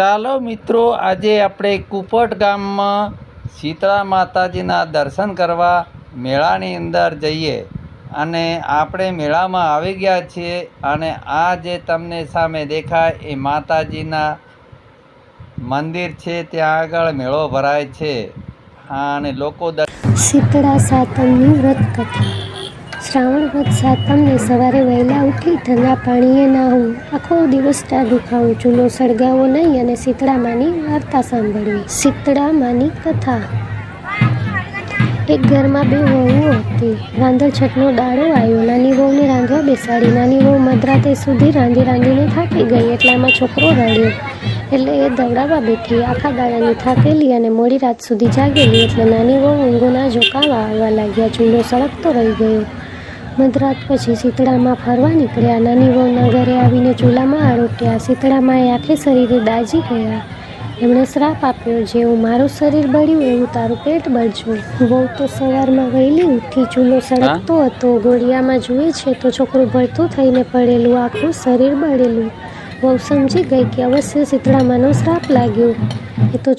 ચાલો મિત્રો, આજે આપણે કુપટ ગામમાં શીતળા માતાજીના દર્શન કરવા મેળાની અંદર જઈએ. અને આપણે મેળામાં આવી ગયા છીએ અને આ જે તમને સામે દેખાય એ માતાજીના મંદિર છે, ત્યાં આગળ મેળો ભરાય છે. અને લોકો શીતળા સાતમની વ્રત કથા. શ્રાવણ વધ સાતમને સવારે વહેલા ઉઠી ઠંડા પાણીએ નાહવું આખો દિવસ ટાઢું ખાવું ચૂલો સળગાવો નહીં અને શીતળામાની વાર્તા સાંભળવી. શીતળામાની કથા. એક ઘરમાં બે વહુઓ હતી. રાંધણ છઠનો દાડો આવ્યો. નાની વહુને રાંધવા બેસાડી. નાની વહુ મધરાતે સુધી રાંધી રાંધીને થાકી ગઈ. એટલામાં છોકરો રડ્યો. એટલે એ દવડાવવા બેઠી. આખા દાડાની થાકેલી અને મોડી રાત સુધી જાગેલી. એટલે નાની વહુ ઊંઘોના ઝોકાવા આવવા લાગ્યા. ચૂલો સળગતો રહી ગયો. મધરાત પછી શીતળામાં ફરવા નીકળ્યા. નાની વહુના ઘરે આવીને ચૂલામાં આરોટ્યા. શીતળામાં આખે શરીરે દાજી ગયા. એમણે શ્રાપ આપ્યો જેવું મારું શરીર બળ્યું એવું તારું પેટ બળજું બહુ તો સવારમાં વહેલી ઉઠી ચૂલો સળગતો હતો. ગોળિયામાં જુએ છે તો છોકરું ભળતું થઈને પડેલું આખું શરીર બળેલું. બહુ સમજી ગઈ કે અવશ્ય શીતળામાનો શ્રાપ લાગ્યો. એ તો